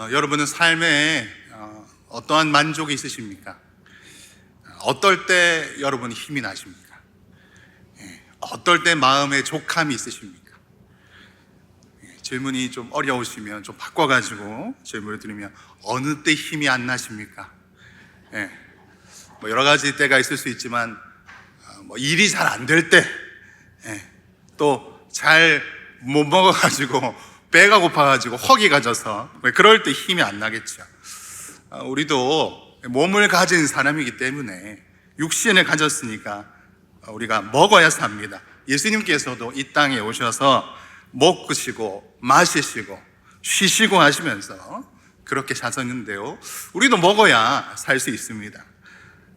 어, 여러분은 삶에 어, 어떠한 만족이 있으십니까? 어떨 때 여러분이 힘이 나십니까? 예, 어떨 때 마음에 족함이 있으십니까? 예, 질문이 좀 어려우시면 좀 바꿔가지고 질문을 드리면 어느 때 힘이 안 나십니까? 예, 뭐 여러 가지 때가 있을 수 있지만 어, 뭐 일이 잘 안 될 때, 예, 또잘 못 먹어가지고 배가 고파가지고 허기가 져서 왜 그럴 때 힘이 안 나겠죠. 어, 우리도 몸을 가진 사람이기 때문에 육신을 가졌으니까 우리가 먹어야 삽니다. 예수님께서도 이 땅에 오셔서 먹으시고 마시시고 쉬시고 하시면서 그렇게 사셨는데요. 우리도 먹어야 살 수 있습니다.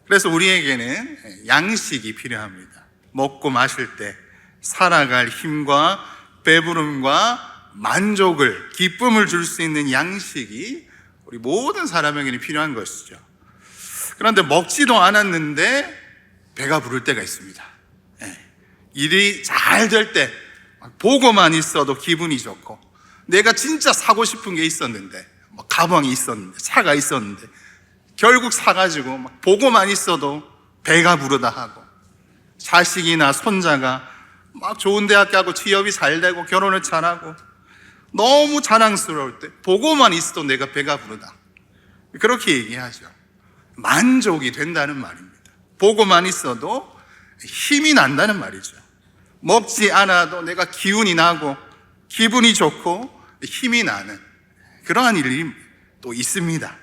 그래서 우리에게는 양식이 필요합니다. 먹고 마실 때 살아갈 힘과 배부름과 만족을, 기쁨을 줄 수 있는 양식이 우리 모든 사람에게는 필요한 것이죠. 그런데 먹지도 않았는데 배가 부를 때가 있습니다. 예. 일이 잘 될 때, 보고만 있어도 기분이 좋고, 내가 진짜 사고 싶은 게 있었는데, 뭐 가방이 있었는데, 차가 있었는데, 결국 사가지고 막 보고만 있어도 배가 부르다 하고, 자식이나 손자가 막 좋은 대학 가고 취업이 잘 되고 결혼을 잘하고 너무 자랑스러울 때 보고만 있어도 내가 배가 부르다. 그렇게 얘기하죠. 만족이 된다는 말입니다. 보고만 있어도 힘이 난다는 말이죠. 먹지 않아도 내가 기운이 나고 기분이 좋고 힘이 나는 그러한 일이 또 있습니다.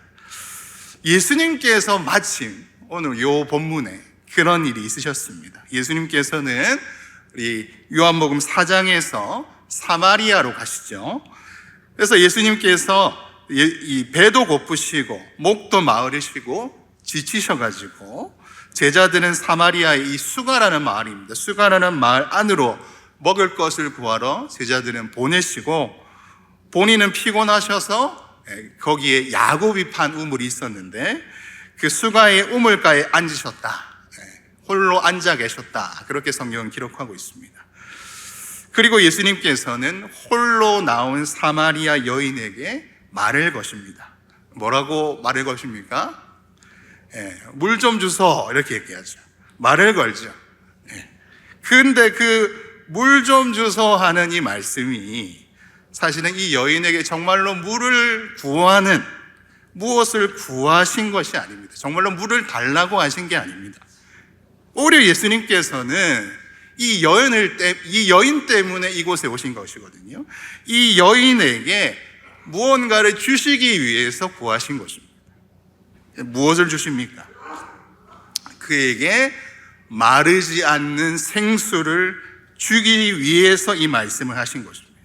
예수님께서 마침 오늘 요 본문에 그런 일이 있으셨습니다. 예수님께서는 우리 요한복음 4장에서 사마리아로 가시죠. 그래서 예수님께서 이 배도 고프시고 목도 마르시고 지치셔가지고 제자들은 사마리아의 이 수가라는 마을입니다. 수가라는 마을 안으로 먹을 것을 구하러 제자들은 보내시고 본인은 피곤하셔서 거기에 야곱이 판 우물이 있었는데 그 수가의 우물가에 앉으셨다. 홀로 앉아 계셨다. 그렇게 성경은 기록하고 있습니다. 그리고 예수님께서는 홀로 나온 사마리아 여인에게 말을 거십니다. 뭐라고 말을 거십니까? 예, 물 좀 주소. 이렇게 얘기하죠. 말을 걸죠. 예. 근데 그 물 좀 주소 하는 이 말씀이 사실은 이 여인에게 정말로 물을 구하는 무엇을 구하신 것이 아닙니다. 정말로 물을 달라고 하신 게 아닙니다. 오히려 예수님께서는 이 여인을 때, 이 여인 때문에 이곳에 오신 것이거든요. 이 여인에게 무언가를 주시기 위해서 구하신 것입니다. 무엇을 주십니까? 그에게 마르지 않는 생수를 주기 위해서 이 말씀을 하신 것입니다.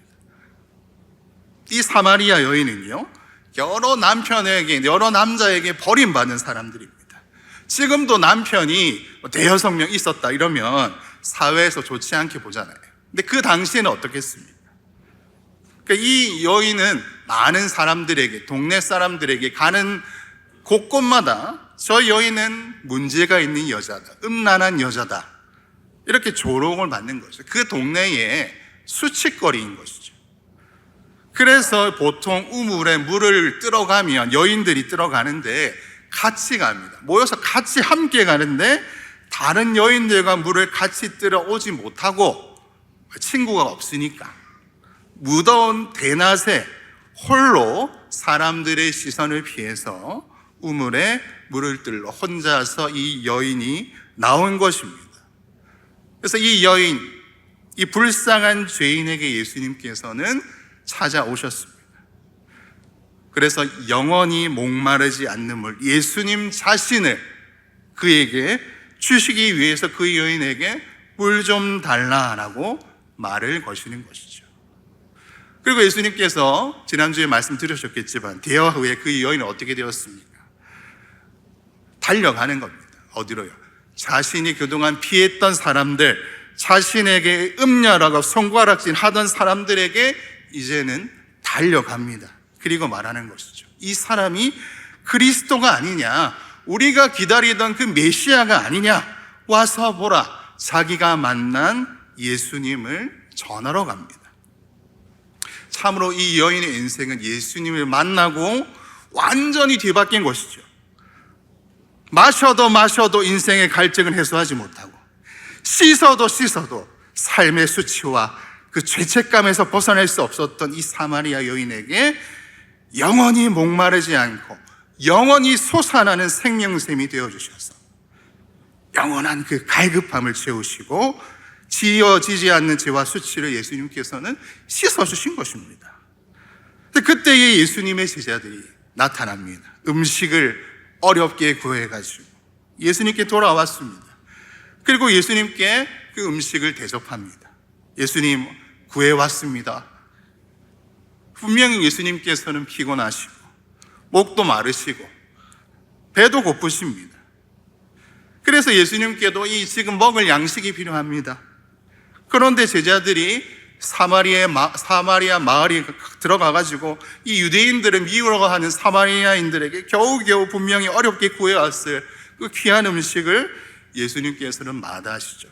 이 사마리아 여인은요, 여러 남편에게, 여러 남자에게 버림받는 사람들입니다. 지금도 남편이 뭐 대여섯 명 있었다 이러면 사회에서 좋지 않게 보잖아요. 근데 그 당시에는 어떻겠습니까? 그러니까 이 여인은 많은 사람들에게, 동네 사람들에게 가는 곳곳마다 저 여인은 문제가 있는 여자다, 음란한 여자다. 이렇게 조롱을 받는 거죠. 그 동네의 수치거리인 것이죠. 그래서 보통 우물에 물을 들어가면 여인들이 들어가는데 같이 갑니다. 모여서 같이 함께 가는데 다른 여인들과 물을 같이 들어오지 못하고 친구가 없으니까 무더운 대낮에 홀로 사람들의 시선을 피해서 우물에 물을 들러 혼자서 이 여인이 나온 것입니다. 그래서 이 여인, 이 불쌍한 죄인에게 예수님께서는 찾아오셨습니다. 그래서 영원히 목마르지 않는 물, 예수님 자신을 그에게 주시기 위해서 그 여인에게 물 좀 달라라고 말을 거시는 것이죠. 그리고 예수님께서 지난주에 말씀드렸겠지만 대화 후에 그 여인은 어떻게 되었습니까? 달려가는 겁니다. 어디로요? 자신이 그동안 피했던 사람들, 자신에게 음녀라고 손가락질 하던 사람들에게 이제는 달려갑니다. 그리고 말하는 것이죠. 이 사람이 그리스도가 아니냐, 우리가 기다리던 그 메시아가 아니냐, 와서 보라. 자기가 만난 예수님을 전하러 갑니다. 참으로 이 여인의 인생은 예수님을 만나고 완전히 뒤바뀐 것이죠. 마셔도 마셔도 인생의 갈증을 해소하지 못하고 씻어도 씻어도 삶의 수치와 그 죄책감에서 벗어날 수 없었던 이 사마리아 여인에게 영원히 목마르지 않고 영원히 솟아나는 생명샘이 되어 주셔서 영원한 그 갈급함을 채우시고 지어지지 않는 죄와 수치를 예수님께서는 씻어 주신 것입니다. 그때에 예수님의 제자들이 나타납니다. 음식을 어렵게 구해가지고 예수님께 돌아왔습니다. 그리고 예수님께 그 음식을 대접합니다. 예수님 구해왔습니다. 분명히 예수님께서는 피곤하시고 목도 마르시고 배도 고프십니다. 그래서 예수님께도 이 지금 먹을 양식이 필요합니다. 그런데 제자들이 사마리아, 마, 사마리아 마을에 들어가가지고 이 유대인들을 미우러 하는 사마리아인들에게 겨우겨우 분명히 어렵게 구해왔을 그 귀한 음식을 예수님께서는 마다하시죠.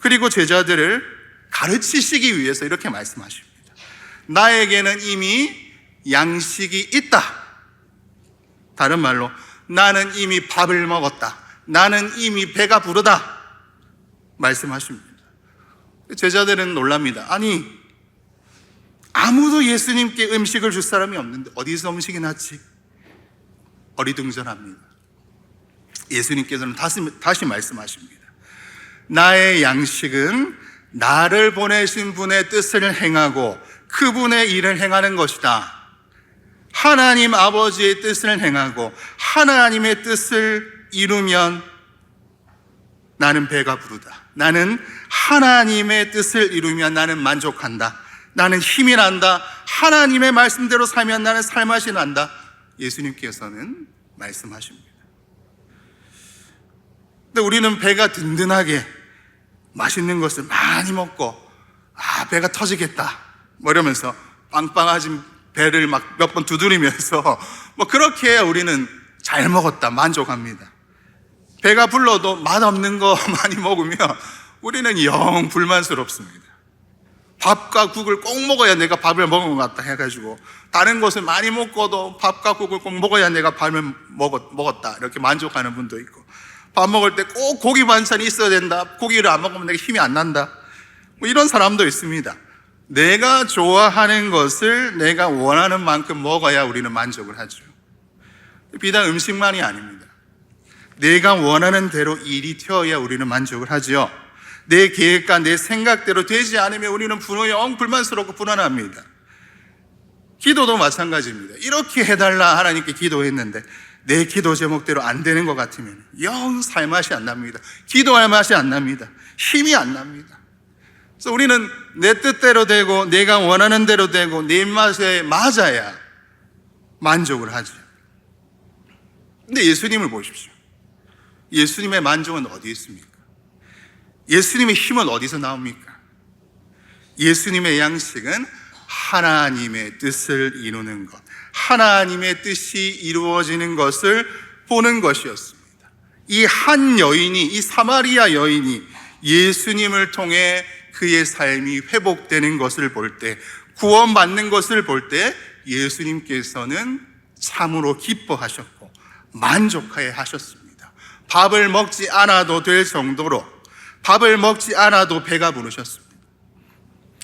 그리고 제자들을 가르치시기 위해서 이렇게 말씀하십니다. 나에게는 이미 양식이 있다. 다른 말로, 나는 이미 밥을 먹었다. 나는 이미 배가 부르다. 말씀하십니다. 제자들은 놀랍니다. 아니, 아무도 예수님께 음식을 줄 사람이 없는데 어디서 음식이 났지? 어리둥절합니다. 예수님께서는 다시, 다시 말씀하십니다. 나의 양식은 나를 보내신 분의 뜻을 행하고 그분의 일을 행하는 것이다. 하나님 아버지의 뜻을 행하고 하나님의 뜻을 이루면 나는 배가 부르다. 나는 하나님의 뜻을 이루면 나는 만족한다. 나는 힘이 난다. 하나님의 말씀대로 살면 나는 살맛이 난다. 예수님께서는 말씀하십니다. 근데 우리는 배가 든든하게 맛있는 것을 많이 먹고 아 배가 터지겠다 뭐 이러면서 빵빵하진 배를 막 몇 번 두드리면서 뭐 그렇게 우리는 잘 먹었다 만족합니다. 배가 불러도 맛없는 거 많이 먹으면 우리는 영 불만스럽습니다. 밥과 국을 꼭 먹어야 내가 밥을 먹은 것 같다 해가지고 다른 것을 많이 먹고도 밥과 국을 꼭 먹어야 내가 밥을 먹었, 먹었다. 이렇게 만족하는 분도 있고. 밥 먹을 때 꼭 고기 반찬이 있어야 된다. 고기를 안 먹으면 내가 힘이 안 난다. 뭐 이런 사람도 있습니다 내가 좋아하는 것을 내가 원하는 만큼 먹어야 우리는 만족을 하죠 비단 음식만이 아닙니다 내가 원하는 대로 일이 튀어야 우리는 만족을 하죠 내 계획과 내 생각대로 되지 않으면 우리는 분노 영 불만스럽고 불안합니다. 기도도 마찬가지입니다. 이렇게 해달라 하나님께 기도했는데 내 기도 제목대로 안 되는 것 같으면 영 살 맛이 안 납니다. 기도할 맛이 안 납니다. 힘이 안 납니다. 그래서 우리는 내 뜻대로 되고 내가 원하는 대로 되고 내 입맛에 맞아야 만족을 하죠. 근데 예수님을 보십시오. 예수님의 만족은 어디 있습니까? 예수님의 힘은 어디서 나옵니까? 예수님의 양식은 하나님의 뜻을 이루는 것, 하나님의 뜻이 이루어지는 것을 보는 것이었습니다. 이 한 여인이, 이 사마리아 여인이 예수님을 통해 그의 삶이 회복되는 것을 볼 때, 구원받는 것을 볼 때 예수님께서는 참으로 기뻐하셨고 만족하여 하셨습니다. 밥을 먹지 않아도 될 정도로 밥을 먹지 않아도 배가 부르셨습니다.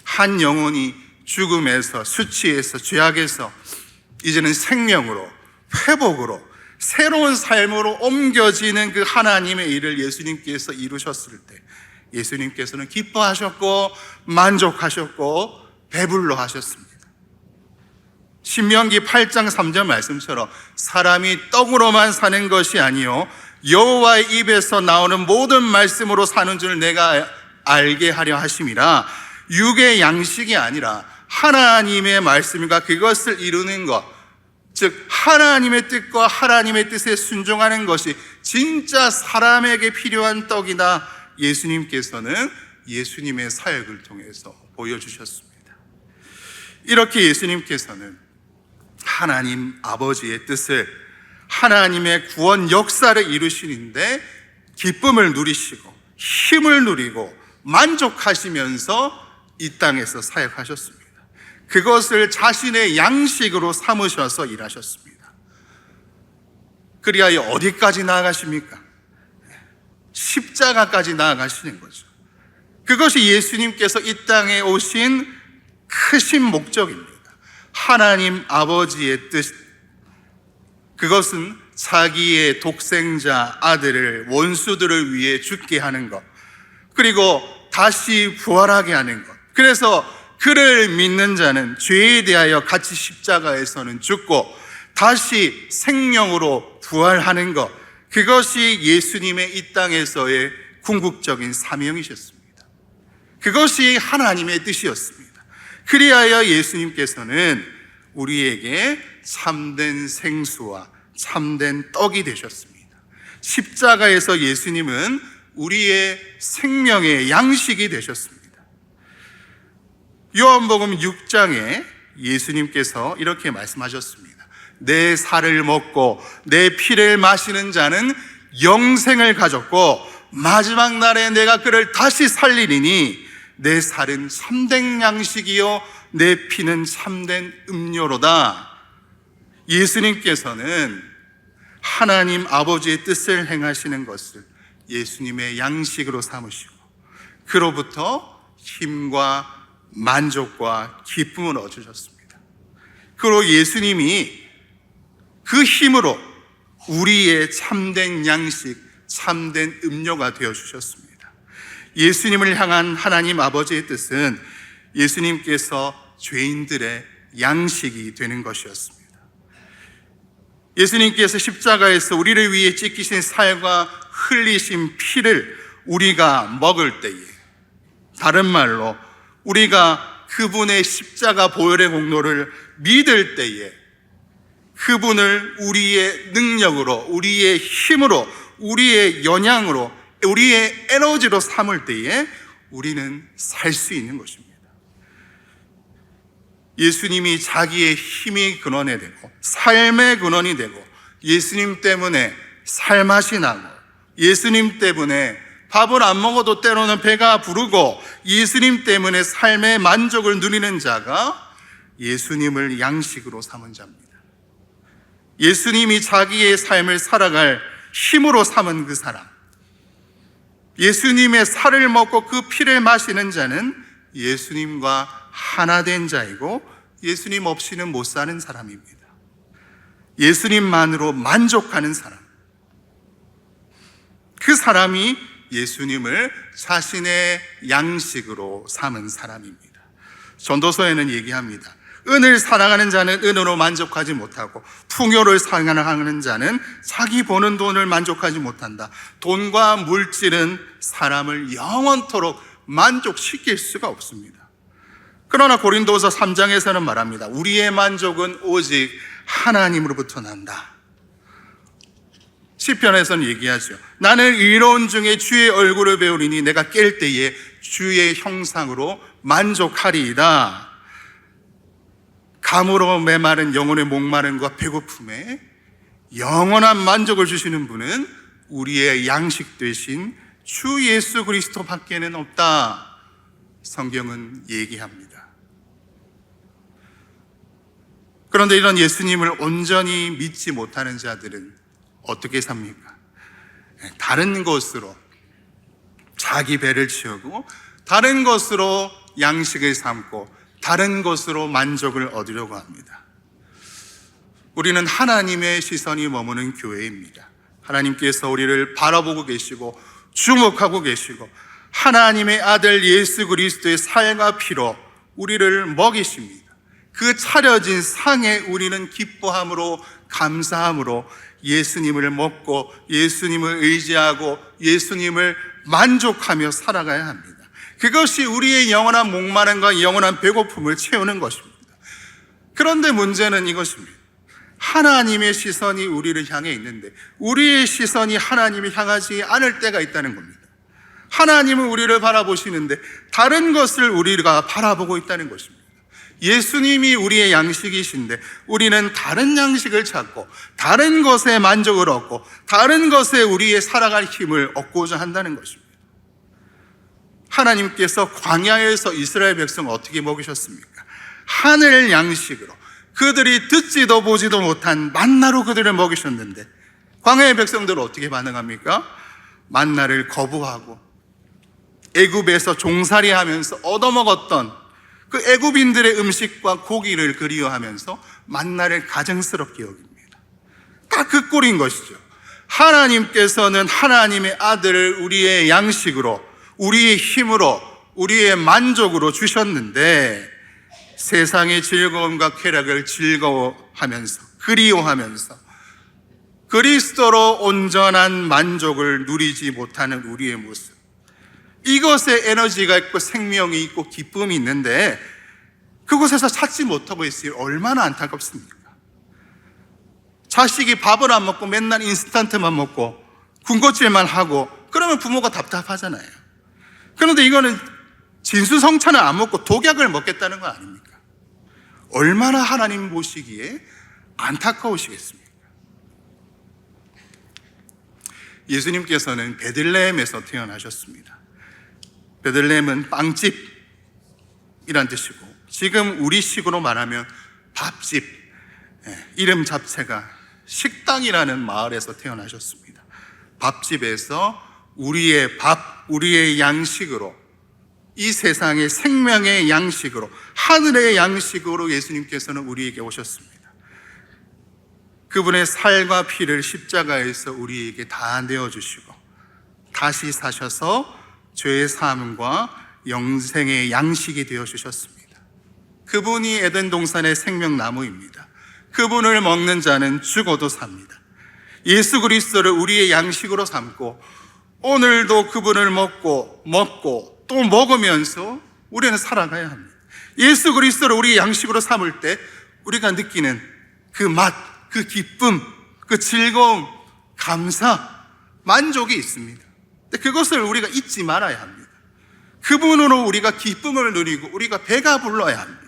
한 영혼이 죽음에서 수치에서 죄악에서 이제는 생명으로 회복으로 새로운 삶으로 옮겨지는 그 하나님의 일을 예수님께서 이루셨을 때 예수님께서는 기뻐하셨고 만족하셨고 배불러 하셨습니다. 신명기 8장 3절 말씀처럼 사람이 떡으로만 사는 것이 아니요 여호와의 입에서 나오는 모든 말씀으로 사는 줄 내가 알게 하려 하심이라 육의 양식이 아니라 하나님의 말씀과 그것을 이루는 것, 즉 하나님의 뜻과 하나님의 뜻에 순종하는 것이 진짜 사람에게 필요한 떡이다. 예수님께서는 예수님의 사역을 통해서 보여주셨습니다. 이렇게 예수님께서는 하나님 아버지의 뜻을 하나님의 구원 역사를 이루시는데 기쁨을 누리시고 힘을 누리고 만족하시면서 이 땅에서 사역하셨습니다. 그것을 자신의 양식으로 삼으셔서 일하셨습니다. 그리하여 어디까지 나아가십니까? 십자가까지 나아가시는 거죠. 그것이 예수님께서 이 땅에 오신 크신 목적입니다. 하나님 아버지의 뜻, 그것은 자기의 독생자 아들을 원수들을 위해 죽게 하는 것, 그리고 다시 부활하게 하는 것. 그래서 그를 믿는 자는 죄에 대하여 같이 십자가에서는 죽고 다시 생명으로 부활하는 것. 그것이 예수님의 이 땅에서의 궁극적인 사명이셨습니다. 그것이 하나님의 뜻이었습니다. 그리하여 예수님께서는 우리에게 참된 생수와 참된 떡이 되셨습니다. 십자가에서 예수님은 우리의 생명의 양식이 되셨습니다. 요한복음 6장에 예수님께서 이렇게 말씀하셨습니다. 내 살을 먹고 내 피를 마시는 자는 영생을 가졌고 마지막 날에 내가 그를 다시 살리리니 내 살은 참된 양식이요 내 피는 참된 음료로다. 예수님께서는 하나님 아버지의 뜻을 행하시는 것을 예수님의 양식으로 삼으시고 그로부터 힘과 만족과 기쁨을 얻으셨습니다. 그리고 예수님이 그 힘으로 우리의 참된 양식, 참된 음료가 되어 주셨습니다. 예수님을 향한 하나님 아버지의 뜻은 예수님께서 죄인들의 양식이 되는 것이었습니다. 예수님께서 십자가에서 우리를 위해 찢기신 살과 흘리신 피를 우리가 먹을 때에 다른 말로 우리가 그분의 십자가 보혈의 공로를 믿을 때에 그분을 우리의 능력으로, 우리의 힘으로, 우리의 영향으로, 우리의 에너지로 삼을 때에 우리는 살 수 있는 것입니다. 예수님이 자기의 힘이 근원이 되고, 삶의 근원이 되고, 예수님 때문에 살맛이 나고, 예수님 때문에 밥을 안 먹어도 때로는 배가 부르고, 예수님 때문에 삶의 만족을 누리는 자가 예수님을 양식으로 삼은 자입니다. 예수님이 자기의 삶을 살아갈 힘으로 삼은 그 사람. 예수님의 살을 먹고 그 피를 마시는 자는 예수님과 하나 된 자이고 예수님 없이는 못 사는 사람입니다. 예수님만으로 만족하는 사람. 그 사람이 예수님을 자신의 양식으로 삼은 사람입니다. 전도서에는 얘기합니다. 은을 사랑하는 자는 은으로 만족하지 못하고 풍요를 사랑하는 자는 자기 버는 돈을 만족하지 못한다. 돈과 물질은 사람을 영원토록 만족시킬 수가 없습니다. 그러나 고린도서 3장에서는 말합니다. 우리의 만족은 오직 하나님으로부터 난다. 시편에서는 얘기하죠. 나는 의로운 중에 주의 얼굴을 배우리니 내가 깰 때에 주의 형상으로 만족하리이다. 감으로 메마른 영혼의 목마름과 배고픔에 영원한 만족을 주시는 분은 우리의 양식 되신 주 예수 그리스도 밖에는 없다. 성경은 얘기합니다. 그런데 이런 예수님을 온전히 믿지 못하는 자들은 어떻게 삽니까? 다른 것으로 자기 배를 채우고 다른 것으로 양식을 삼고 다른 것으로 만족을 얻으려고 합니다. 우리는 하나님의 시선이 머무는 교회입니다. 하나님께서 우리를 바라보고 계시고 주목하고 계시고 하나님의 아들 예수 그리스도의 살과 피로 우리를 먹이십니다. 그 차려진 상에 우리는 기뻐함으로 감사함으로 예수님을 먹고 예수님을 의지하고 예수님을 만족하며 살아가야 합니다. 그것이 우리의 영원한 목마름과 영원한 배고픔을 채우는 것입니다. 그런데 문제는 이것입니다. 하나님의 시선이 우리를 향해 있는데 우리의 시선이 하나님을 향하지 않을 때가 있다는 겁니다. 하나님은 우리를 바라보시는데 다른 것을 우리가 바라보고 있다는 것입니다. 예수님이 우리의 양식이신데 우리는 다른 양식을 찾고 다른 것에 만족을 얻고 다른 것에 우리의 살아갈 힘을 얻고자 한다는 것입니다. 하나님께서 광야에서 이스라엘 백성 어떻게 먹이셨습니까? 하늘 양식으로 그들이 듣지도 보지도 못한 만나로 그들을 먹이셨는데 광야의 백성들은 어떻게 반응합니까? 만나를 거부하고 애굽에서 종살이하면서 얻어먹었던 그 애굽인들의 음식과 고기를 그리워하면서 만나를 가증스럽게 여깁니다. 다 그 꼴인 것이죠. 하나님께서는 하나님의 아들을 우리의 양식으로, 우리의 힘으로, 우리의 만족으로 주셨는데 세상의 즐거움과 쾌락을 즐거워하면서, 그리워하면서 그리스도로 온전한 만족을 누리지 못하는 우리의 모습. 이것에 에너지가 있고 생명이 있고 기쁨이 있는데 그곳에서 찾지 못하고 있으니 얼마나 안타깝습니까? 자식이 밥을 안 먹고 맨날 인스턴트만 먹고 군것질만 하고 그러면 부모가 답답하잖아요. 그런데 이거는 진수성찬을 안 먹고 독약을 먹겠다는 거 아닙니까? 얼마나 하나님 보시기에 안타까우시겠습니까? 예수님께서는 베들레헴에서 태어나셨습니다. 베들레헴은 빵집이란 뜻이고 지금 우리식으로 말하면 밥집 예, 이름 자체가 식당이라는 마을에서 태어나셨습니다. 밥집에서 우리의 밥, 우리의 양식으로 이 세상의 생명의 양식으로 하늘의 양식으로 예수님께서는 우리에게 오셨습니다. 그분의 살과 피를 십자가에서 우리에게 다 내어 주시고 다시 사셔서 죄의 사함과 영생의 양식이 되어 주셨습니다. 그분이 에덴 동산의 생명나무입니다. 그분을 먹는 자는 죽어도 삽니다. 예수 그리스도를 우리의 양식으로 삼고 오늘도 그분을 먹고 먹고 또 먹으면서 우리는 살아가야 합니다. 예수 그리스도를 우리의 양식으로 삼을 때 우리가 느끼는 그 맛, 그 기쁨, 그 즐거움, 감사, 만족이 있습니다. 그것을 우리가 잊지 말아야 합니다. 그분으로 우리가 기쁨을 누리고 우리가 배가 불러야 합니다.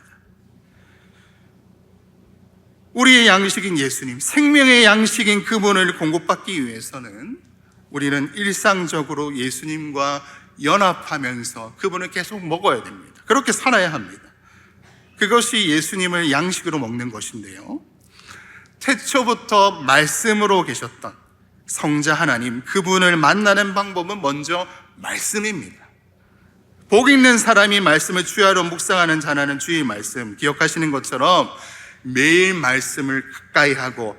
우리의 양식인 예수님, 생명의 양식인 그분을 공급받기 위해서는 우리는 일상적으로 예수님과 연합하면서 그분을 계속 먹어야 됩니다. 그렇게 살아야 합니다. 그것이 예수님을 양식으로 먹는 것인데요. 태초부터 말씀으로 계셨던 성자 하나님, 그분을 만나는 방법은 먼저 말씀입니다. 복 있는 사람이 말씀을 주야로 묵상하는 자라는 주의 말씀 기억하시는 것처럼 매일 말씀을 가까이 하고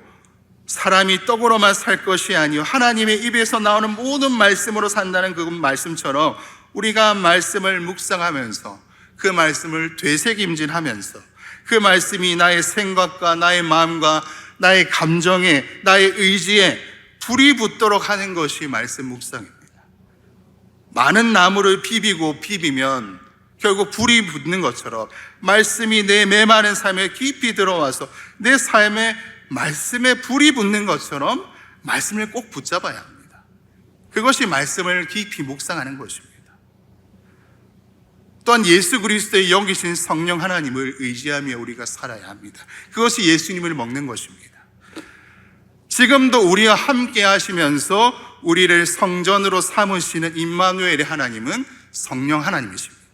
사람이 떡으로만 살 것이 아니요 하나님의 입에서 나오는 모든 말씀으로 산다는 그 말씀처럼 우리가 말씀을 묵상하면서 그 말씀을 되새김질하면서 그 말씀이 나의 생각과 나의 마음과 나의 감정에 나의 의지에 불이 붙도록 하는 것이 말씀 묵상입니다. 많은 나무를 비비고 비비면 결국 불이 붙는 것처럼 말씀이 내 메마른 삶에 깊이 들어와서 내 삶에 말씀에 불이 붙는 것처럼 말씀을 꼭 붙잡아야 합니다. 그것이 말씀을 깊이 묵상하는 것입니다. 또한 예수 그리스도의 영이신 성령 하나님을 의지하며 우리가 살아야 합니다. 그것이 예수님을 먹는 것입니다. 지금도 우리와 함께 하시면서 우리를 성전으로 삼으시는 임마누엘의 하나님은 성령 하나님이십니다.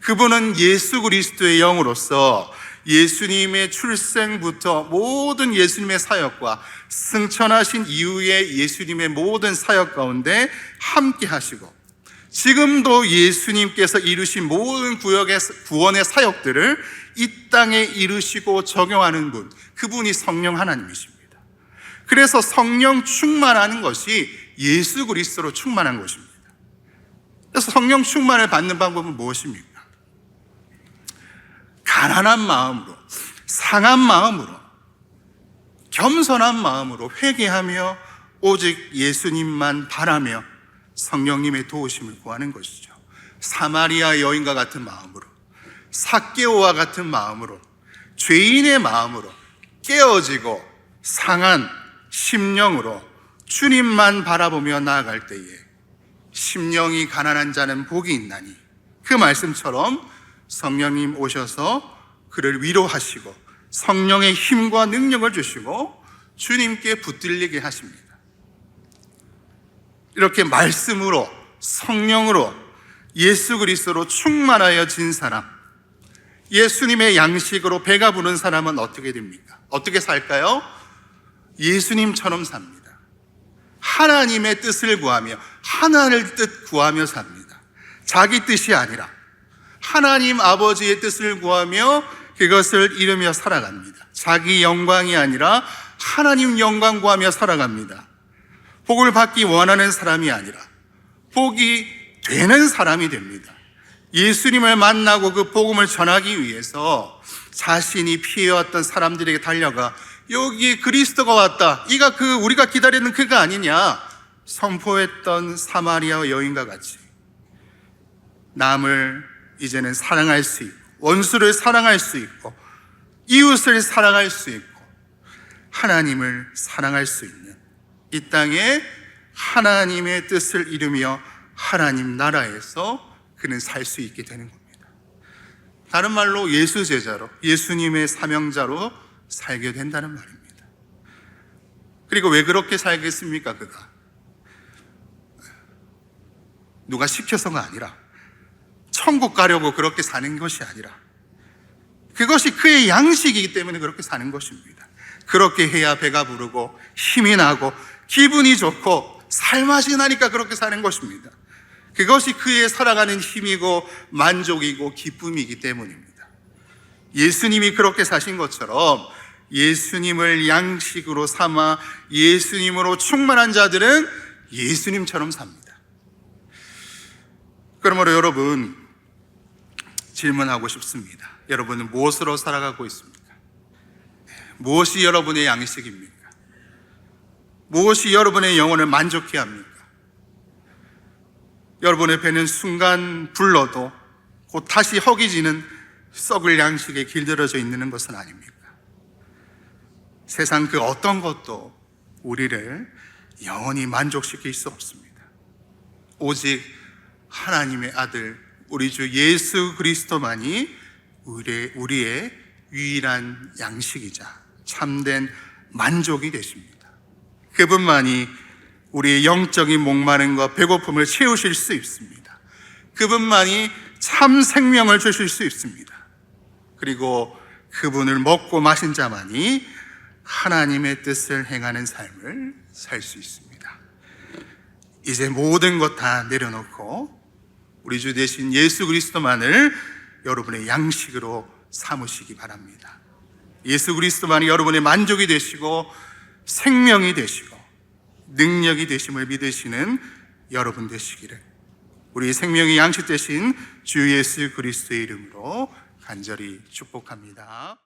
그분은 예수 그리스도의 영으로서 예수님의 출생부터 모든 예수님의 사역과 승천하신 이후의 예수님의 모든 사역 가운데 함께 하시고 지금도 예수님께서 이루신 모든 구역의 구원의 사역들을 이 땅에 이루시고 적용하는 분, 그분이 성령 하나님이십니다. 그래서 성령 충만하는 것이 예수 그리스도로 충만한 것입니다. 그래서 성령 충만을 받는 방법은 무엇입니까? 가난한 마음으로, 상한 마음으로, 겸손한 마음으로 회개하며 오직 예수님만 바라며 성령님의 도우심을 구하는 것이죠. 사마리아 여인과 같은 마음으로, 사개오와 같은 마음으로, 죄인의 마음으로 깨어지고 상한 심령으로 주님만 바라보며 나아갈 때에 심령이 가난한 자는 복이 있나니 그 말씀처럼 성령님 오셔서 그를 위로하시고 성령의 힘과 능력을 주시고 주님께 붙들리게 하십니다. 이렇게 말씀으로 성령으로 예수 그리스도로 충만하여 진 사람 예수님의 양식으로 배가 부른 사람은 어떻게 됩니까? 어떻게 살까요? 예수님처럼 삽니다. 하나님의 뜻을 구하며 하나님의 뜻 구하며 삽니다. 자기 뜻이 아니라 하나님 아버지의 뜻을 구하며 그것을 이루며 살아갑니다. 자기 영광이 아니라 하나님 영광 구하며 살아갑니다. 복을 받기 원하는 사람이 아니라 복이 되는 사람이 됩니다. 예수님을 만나고 그 복음을 전하기 위해서 자신이 피해왔던 사람들에게 달려가 여기 그리스도가 왔다. 이가 그 우리가 기다리는 그가 아니냐 선포했던 사마리아 여인과 같이 남을 이제는 사랑할 수 있고 원수를 사랑할 수 있고 이웃을 사랑할 수 있고 하나님을 사랑할 수 있는 이 땅에 하나님의 뜻을 이루며 하나님 나라에서 그는 살 수 있게 되는 겁니다. 다른 말로 예수 제자로 예수님의 사명자로 살게 된다는 말입니다. 그리고 왜 그렇게 살겠습니까? 그가 누가 시켜서가 아니라 천국 가려고 그렇게 사는 것이 아니라 그것이 그의 양식이기 때문에 그렇게 사는 것입니다. 그렇게 해야 배가 부르고 힘이 나고 기분이 좋고 살맛이 나니까 그렇게 사는 것입니다. 그것이 그의 살아가는 힘이고 만족이고 기쁨이기 때문입니다. 예수님이 그렇게 사신 것처럼 예수님을 양식으로 삼아 예수님으로 충만한 자들은 예수님처럼 삽니다. 그러므로 여러분 질문하고 싶습니다. 여러분은 무엇으로 살아가고 있습니까? 무엇이 여러분의 양식입니까? 무엇이 여러분의 영혼을 만족해 합니까? 여러분의 배는 순간 불러도 곧 다시 허기지는 썩을 양식에 길들여져 있는 것은 아닙니까? 세상 그 어떤 것도 우리를 영원히 만족시킬 수 없습니다. 오직 하나님의 아들 우리 주 예수 그리스도만이 우리의, 우리의 유일한 양식이자 참된 만족이 되십니다. 그분만이 우리의 영적인 목마름과 배고픔을 채우실 수 있습니다. 그분만이 참 생명을 주실 수 있습니다. 그리고 그분을 먹고 마신 자만이 하나님의 뜻을 행하는 삶을 살 수 있습니다. 이제 모든 것 다 내려놓고 우리 주 대신 예수 그리스도만을 여러분의 양식으로 삼으시기 바랍니다. 예수 그리스도만이 여러분의 만족이 되시고 생명이 되시고 능력이 되심을 믿으시는 여러분 되시기를 우리 생명의 양식 되신 주 예수 그리스도의 이름으로 간절히 축복합니다.